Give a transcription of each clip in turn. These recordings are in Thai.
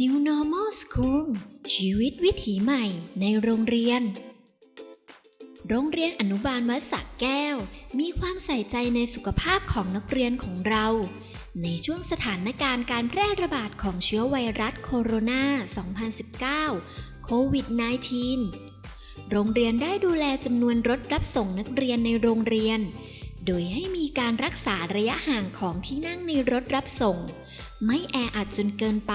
New Normal School ชีวิตวิถีใหม่ในโรงเรียน โรงเรียนอนุบาลวัดสระแก้ว มีความใส่ใจในสุขภาพของนักเรียนของเรา ในช่วงสถานการณ์การแพร่ระบาดของเชื้อไวรัสโคโรนา 2019 โควิด -19 โรงเรียนได้ดูแลจำนวนรถรับส่งนักเรียนในโรงเรียน โดยให้มีการรักษาระยะห่างของที่นั่งในรถรับส่ง ไม่แออัดจนเกินไป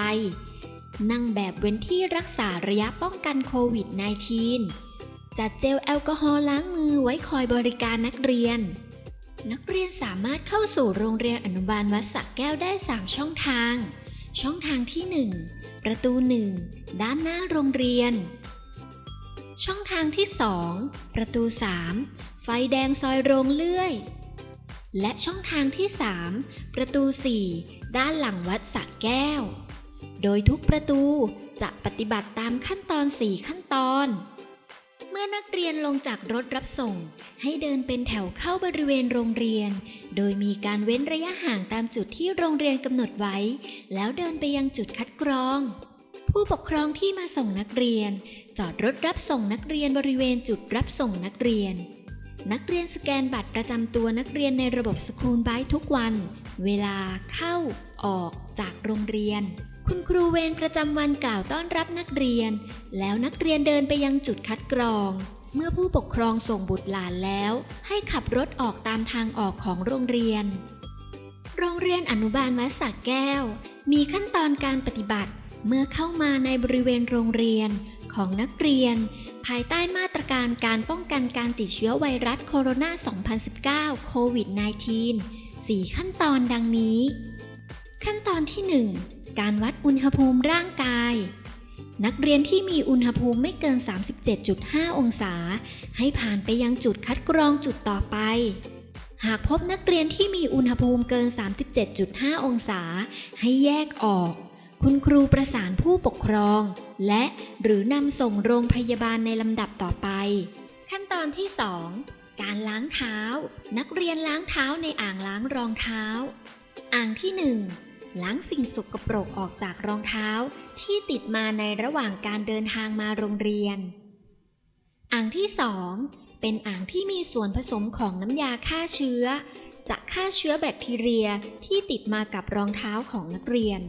นั่งแบบเว้นที่รักษาระยะป้องกันโควิด -19 จัดเจลแอลกอฮอล์ล้างมือไว้คอยบริการนักเรียน นักเรียนสามารถเข้าสู่โรงเรียนอนุบาลวัดสระแก้วได้ 3 ช่องทาง ช่องทางที่ 1 ประตู 1 ด้านหน้าโรงเรียน ช่องทางที่ 2 ประตู 3 ไฟแดงซอยโรงเลื่อย และช่องทางที่ 3 ประตู 4 ด้านหลังวัดสระแก้ว โดยทุกประตูจะปฏิบัติตามขั้นตอน 4 ขั้นตอน เมื่อนักเรียนลงจากรถรับส่ง ให้เดินเป็นแถวเข้าบริเวณโรงเรียน โดยมีการเว้นระยะห่างตามจุดที่โรงเรียนกำหนดไว้ แล้วเดินไปยังจุดคัดกรอง ผู้ปกครองที่มาส่งนักเรียน จอดรถรับส่งนักเรียนบริเวณจุดรับส่งนักเรียน นักเรียนสแกนบัตรประจำตัวนักเรียนในระบบสคูลไบทุกวัน เวลาเข้า ออกจากโรงเรียน คุณครูเวรประจำวันกล่าวต้อนรับนักเรียน แล้วนักเรียนเดินไปยังจุดคัดกรอง เมื่อผู้ปกครองส่งบุตรหลานแล้ว ให้ขับรถออกตามทางออกของโรงเรียน โรงเรียนอนุบาลวัดสระแก้ว มีขั้นตอนการปฏิบัติ เมื่อเข้ามาในบริเวณโรงเรียนของนักเรียน ภายใต้มาตรการการป้องกันการติดเชื้อไวรัสโคโรนา 2019 โควิด -19 4 ขั้นตอนดังนี้ ขั้นตอนที่ 1 การวัดอุณหภูมิร่างกาย นักเรียนที่มีอุณหภูมิไม่เกิน 37.5 องศา ให้ผ่านไปยังจุดคัดกรองจุดต่อไป หากพบนักเรียนที่มีอุณหภูมิเกิน 37.5 องศา ให้แยกออก คุณครูประสานผู้ปกครอง และหรือนำส่งโรงพยาบาลในลำดับต่อไป ขั้นตอนที่ 2 การล้างเท้า นักเรียนล้างเท้าในอ่างล้างรองเท้า อ่างที่ 1 ล้างสิ่งสกปรกออกจากรองเท้าที่ติดมาในระหว่างการเดินทางมาโรงเรียน อ่างที่ 2 เป็นอ่างที่มีส่วนผสมของน้ำยาฆ่าเชื้อ จะฆ่าเชื้อแบคทีเรียที่ติดมากับรองเท้าของนักเรียน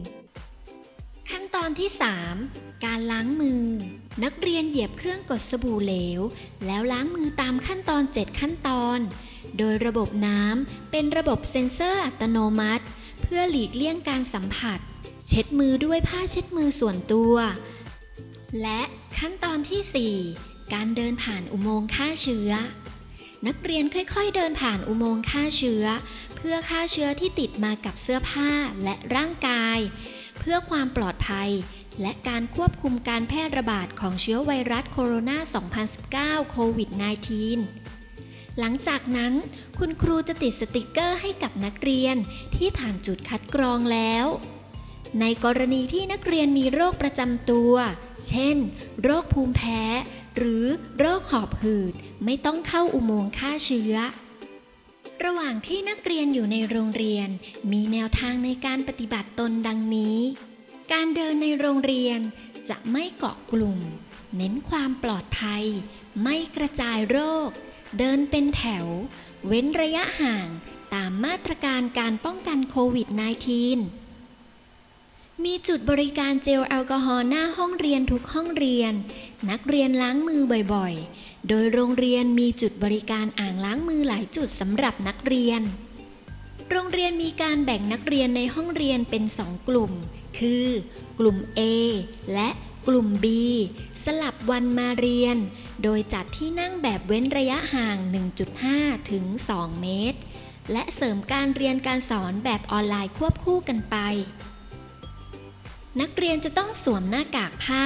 ขั้นตอนที่ 3 การล้างมือ นักเรียนเหยียบเครื่องกดสบู่เหลว แล้วล้างมือตามขั้นตอน 7 ขั้นตอน โดยระบบน้ำเป็นระบบเซ็นเซอร์อัตโนมัติ เพื่อหลีกเลี่ยงการสัมผัส เช็ดมือด้วยผ้าเช็ดมือส่วนตัว และขั้นตอนทีสี่4 การเดินผ่านอุโมงค์ฆ่าเชื้อ นักเรียนค่อยๆ เดินผ่านอุโมงค์ฆ่าเชื้อ เพื่อฆ่าเชื้อที่ติดมากับเสื้อผ้าและร่างกาย พื่อความปลอดภัย และการควบคุมการแพร่ระบาดของเชื้อไวรัสโคโรนา 2019 โควิด -19 หลังจากนั้น คุณครูจะติดสติกเกอร์ให้กับนักเรียนที่ผ่านจุดคัดกรองแล้ว ในกรณีที่นักเรียนมีโรคประจำตัว เช่น โรคภูมิแพ้ หรือโรคหอบหืด ไม่ต้องเข้าอุโมงค์ฆ่าเชื้อ ระหว่างที่นักเรียนอยู่ในโรงเรียน มีแนวทางในการปฏิบัติตนดังนี้ การเดินในโรงเรียนจะไม่เกาะกลุ่ม เน้นความปลอดภัย ไม่กระจายโรค เดินเป็นแถว เว้นระยะห่างตามมาตรการการป้องกันโควิด -19 มีจุดบริการเจลแอลกอฮอล์หน้าห้องเรียนทุกห้องเรียน นักเรียนล้างมือบ่อยๆ โดยโรงเรียนมีจุดบริการอ่างล้างมือหลายจุดสำหรับนักเรียน โรงเรียนมีการแบ่งนักเรียนในห้องเรียนเป็นสองกลุ่ม คือ กลุ่ม A และกลุ่ม B สลับวันมาเรียน โดยจัดที่นั่งแบบเว้นระยะห่าง 1.5 ถึง 2 เมตร และเสริมการเรียนการสอนแบบออนไลน์ควบคู่กันไป นักเรียนจะต้องสวมหน้ากากผ้า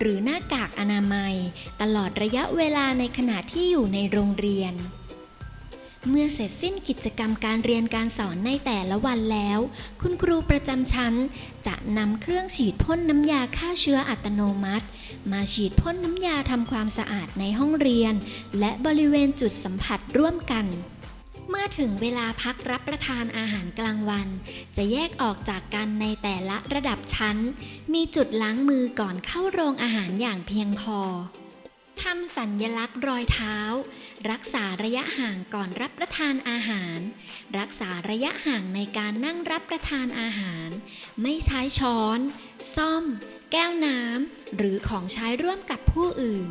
หรือหน้ากากอนามัย ตลอดระยะเวลาในขณะที่อยู่ในโรงเรียน เมื่อเสร็จสิ้นกิจกรรมการเรียนการสอนในแต่ละวันแล้ว คุณครูประจำชั้น จะนำเครื่องฉีดพ่นน้ำยาฆ่าเชื้ออัตโนมัติ มาฉีดพ่นน้ำยาทำความสะอาดในห้องเรียน และบริเวณจุดสัมผัสร่วมกัน เมื่อถึงเวลาพักรับประทานอาหารกลางวัน จะแยกออกจากกันในแต่ละระดับชั้น มีจุดล้างมือก่อนเข้าโรงอาหารอย่างเพียงพอทำสัญญลักษณ์รอยเท้า รักษาระยะห่างก่อนรับประทานอาหาร รักษาระยะห่างในการนั่งรับประทานอาหาร ไม่ใช้ช้อน ซ่อม แก้วน้ำหรือของใช้ร่วมกับผู้อื่น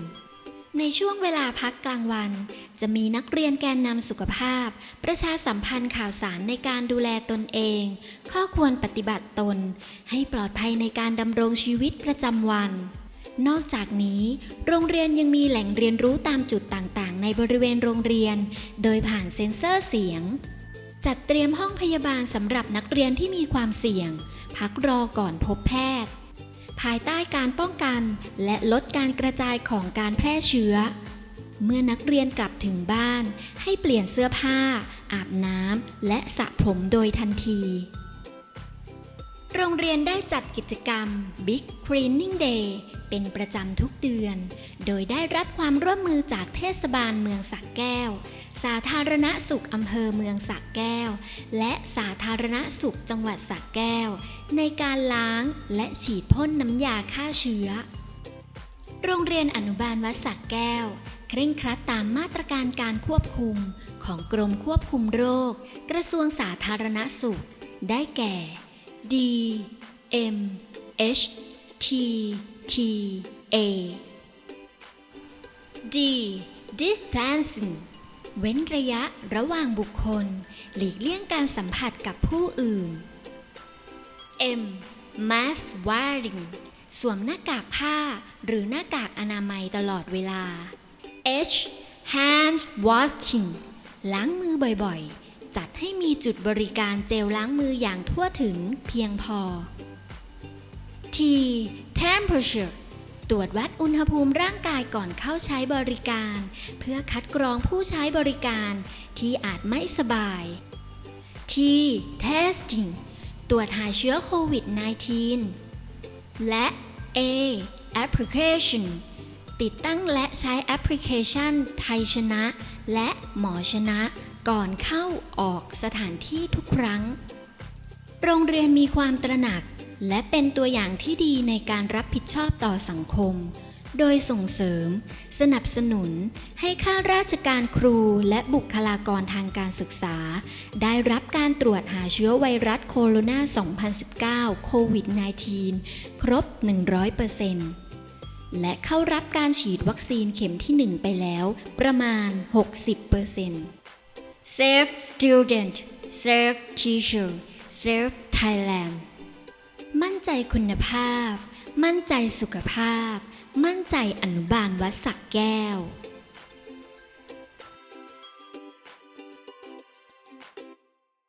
ในช่วงเวลาพักกลางวัน จะมีนักเรียนแกนนำสุขภาพ ประชาสัมพันธ์ข่าวสารในการดูแลตนเอง ข้อควรปฏิบัติตน ให้ปลอดภัยในการดำรงชีวิตประจำวัน นอกจากนี้ โรงเรียนยังมีแหล่งเรียนรู้ตามจุดต่างๆ ในบริเวณโรงเรียน โดยผ่านเซ็นเซอร์เสียง จัดเตรียมห้องพยาบาลสำหรับนักเรียนที่มีความเสี่ยง พักรอก่อนพบแพทย์ ภายใต้การป้องกัน และลดการกระจายของการแพร่เชื้อ เมื่อนักเรียนกลับถึงบ้าน ให้เปลี่ยนเสื้อผ้า อาบน้ำและสระผมโดยทันที โรงเรียนได้จัดกิจกรรม Big Cleaning Day เป็นประจำทุกเดือน โดยได้รับความร่วมมือจากเทศบาลเมืองสักแก้ว สาธารณสุขอำเภอเมืองสักแก้ว และสาธารณสุขจังหวัดสักแก้ว ในการล้างและฉีดพ่นน้ำยาฆ่าเชื้อ โรงเรียนอนุบาลวัดสักแก้ว เคร่งครัดตามมาตรการการควบคุมของกรมควบคุมโรค กระทรวงสาธารณสุข ได้แก่ D M H T T A D distancing เว้นระยะระหว่างบุคคล หลีกเลี่ยงการสัมผัสกับผู้อื่น M mask wearing สวมหน้ากากผ้าหรือหน้ากากอนามัยตลอดเวลา H hand washing ล้างมือบ่อยๆ จัดให้มีจุดบริการเจลล้างมืออย่างทั่วถึงเพียงพอ T temperature ตรวจวัดอุณหภูมิร่างกายก่อนเข้าใช้บริการ เพื่อคัดกรองผู้ใช้บริการที่อาจไม่สบาย T testing ตรวจหาเชื้อโควิด -19 และ A application ติดตั้งและใช้แอปพลิเคชันไทยชนะ และหมอชนะ ก่อนเข้าออกสถานที่ทุกครั้ง โรงเรียนมีความตระหนัก และเป็นตัวอย่างที่ดีในการรับผิดชอบต่อสังคม โดยส่งเสริม สนับสนุน ให้ข้าราชการครูและบุคลากรทางการศึกษา ได้รับการตรวจหาเชื้อไวรัสโคโรนา 2019 โควิด -19 ครบ 100% และเข้ารับการฉีดวัคซีนเข็มที่ 1 ไปแล้ว ประมาณ 60% Safe Student Safe Teacher Safe Thailand มั่นใจคุณภาพ มั่นใจสุขภาพ มั่นใจอนุบาลวัดสักแก้ว